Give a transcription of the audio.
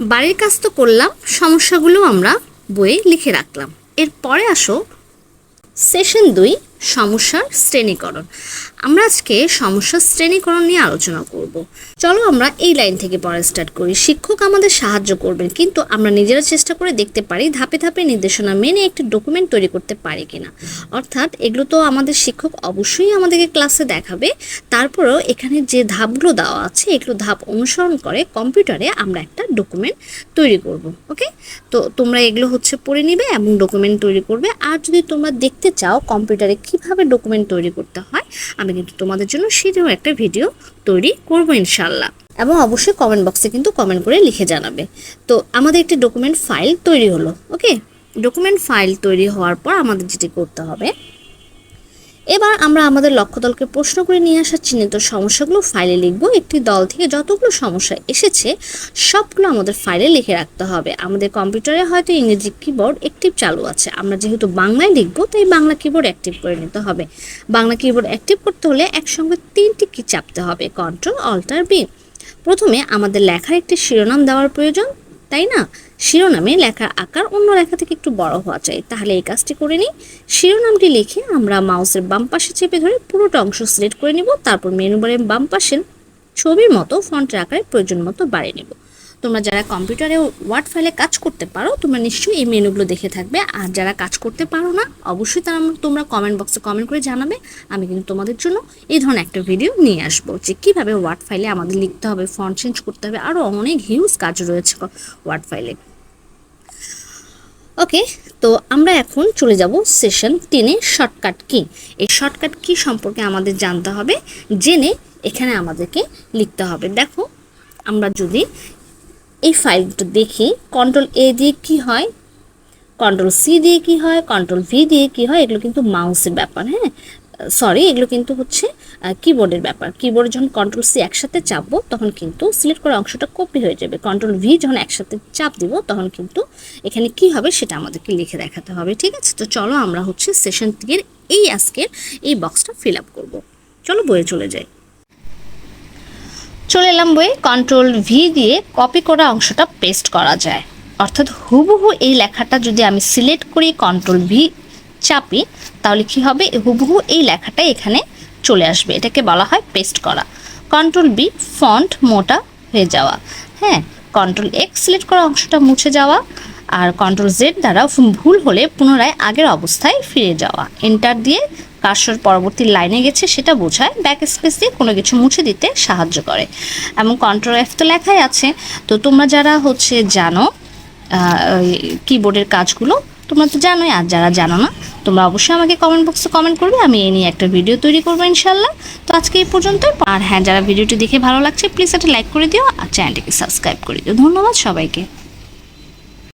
বাড়ির কাজ তো করলাম সমস্যাগুলো আমরা বইয়ে লিখে রাখলাম। এরপরে আসো সেশন দুই সমস্যার শ্রেণীকরণ। আমরা আজকে সমস্যার শ্রেণীকরণ নিয়ে আলোচনা করব। চলো আমরা এই লাইন থেকে পড়া স্টার্ট করি। শিক্ষক আমাদের সাহায্য করবেন, কিন্তু আমরা নিজেরা চেষ্টা করে দেখতে পারি ধাপে ধাপে নির্দেশনা মেনে একটি ডকুমেন্ট তৈরি করতে পারি কিনা। অর্থাৎ এগুলো তো আমাদের শিক্ষক অবশ্যই আমাদেরকে ক্লাসে দেখাবে। তারপরেও এখানে যে ধাপগুলো দেওয়া আছে, এগুলো ধাপ অনুসরণ করে কম্পিউটারে আমরা একটা ডকুমেন্ট তৈরি করব ওকে তো তোমরা এগুলো হচ্ছে পড়ে নিবে এবং ডকুমেন্ট তৈরি করবে। আর যদি তোমরা দেখতে চাও কম্পিউটারে কীভাবে ডকুমেন্ট তৈরি করতে হয়, আমি কিন্তু তোমাদের জন্য সেটাও একটা ভিডিও তৈরি করব ইনশাল্লাহ এবং অবশ্যই কমেন্ট বক্সে কিন্তু কমেন্ট করে লিখে জানাবে। তো আমাদের একটি ডকুমেন্ট ফাইল তৈরি হলো ওকে ডকুমেন্ট ফাইল তৈরি হওয়ার পর আমাদের যেটি করতে হবে এবার আমরা আমাদের লক্ষ্য দলকে প্রশ্ন করে নিয়ে আসা চিহ্নিত সমস্যাগুলো ফাইলে লিখব। একটি দল থেকে যতগুলো সমস্যা এসেছে, সবগুলো আমাদের ফাইলে লিখে রাখতে হবে। আমাদের কম্পিউটারে হয়তো ইংরেজি কিবোর্ড অ্যাক্টিভ চালু আছে। আমরা যেহেতু বাংলায় লিখব, তাই বাংলা কিবোর্ড অ্যাক্টিভ করে নিতে হবে। বাংলা কিবোর্ড অ্যাক্টিভ করতে হলে একসঙ্গে তিনটি কি চাপতে হবে কন্ট্রোল অল্টার বি প্রথমে আমাদের লেখার একটি শিরোনাম দেওয়ার প্রয়োজন, তাই না? শিরোনামে লেখার আকার অন্য লেখা থেকে একটু বড় হওয়া চাই। তাহলে এই কাজটি করে নিই। শিরোনামটি লিখে আমরা মাউসের বাম পাশে চেপে ধরে পুরোটা অংশ সিলেক্ট করে নিব। তারপর মেনু বারের বাম পাশের ছবির মতো ফন্টের আকারে প্রয়োজন মতো বাড়িয়ে নেব। তোমরা যারা কম্পিউটারে ওয়ার্ড ফাইলে কাজ করতে পারো, তোমরা নিশ্চয়ই এই মেনুগুলো দেখে থাকবে। আর যারা কাজ করতে পারো না, অবশ্যই তারা তোমরা কমেন্ট বক্সে কমেন্ট করে জানাবে। আমি কিন্তু তোমাদের জন্য এই ধরনের একটা ভিডিও নিয়ে আসব যে কীভাবে ওয়ার্ড ফাইলে আমাদের লিখতে হবে ফন্ট চেঞ্জ করতে হবে। আরও অনেক হিউজ কাজ রয়েছে ওয়ার্ড ফাইলে ওকে তো আমরা এখন চলে যাব সেশন টেনে শর্টকাট কি? এই শর্টকাট কি সম্পর্কে আমাদের জানতে হবে, জেনে এখানে আমাদেরকে লিখতে হবে। দেখো, আমরা যদি এই ফাইলটা দেখি কন্ট্রোল এ দিয়ে কি হয় কন্ট্রোল সি দিয়ে কি হয় কন্ট্রোল ভি দিয়ে কি হয়, এগুলো কিন্তু মাউসের ব্যাপার হ্যাঁ? সরি, এগুলো কিন্তু হচ্ছে কিবোর্ডের ব্যাপার। কিবোর্ডে যখন কন্ট্রোল সি একসাথে চাপবো, তখন কিন্তু সিলেক্ট করা অংশটা কপি হয়ে যাবে। কন্ট্রোল ভি যখন একসাথে চাপ দিব, তখন কিন্তু এখানে কি হবে সেটা আমাদেরকে লিখে দেখাতে হবে, ঠিক আছে? তো চলো আমরা হচ্ছে সেশন তিনের এই আজকের এই বক্সটা ফিল আপ করব। চলো বইয়ে চলে যাই। চলে এলাম বইয়ে কন্ট্রোল ভি দিয়ে কপি করা অংশটা পেস্ট করা যায়। অর্থাৎ হুবহু এই লেখাটা যদি আমি সিলেক্ট করি কন্ট্রোল ভি চাপি, তাহলে কি হবে? হুবহু এই লেখাটা এখানে চলে আসবে। এটাকে বলা হয় পেস্ট করা। কন্ট্রোল বি ফন্ট মোটা হয়ে যাওয়া। হ্যাঁ কন্ট্রোল এক্স সিলেক্ট করা অংশটা মুছে যাওয়া আর কন্ট্রোল জেড দ্বারা ভুল হলে পুনরায় আগের অবস্থায় ফিরে যাওয়া। এন্টার দিয়ে কার্সর পরবর্তী লাইনে গেছে, সেটা বোঝায় ব্যাক স্পেস দিয়ে কোনো কিছু মুছে দিতে সাহায্য করে। এবং কন্ট্রোল এফ তো লেখাই আছে। তো তোমরা যারা হচ্ছে জানো কিবোর্ডের কাজগুলো তোমরা তো জানোই, আর যারা জানো না, তোমরা অবশ্যই আমাকে কমেন্ট বক্সে কমেন্ট করবে, আমি এই নিয়ে একটা ভিডিও তৈরি করব ইনশাল্লাহ তো আজকে এই পর্যন্ত আর হ্যাঁ যারা ভিডিওটি দেখে ভালো লাগছে প্লিজ একটা লাইক করে দিও, আর চ্যানেলটিকে সাবস্ক্রাইব করে দিও। ধন্যবাদ সবাইকে।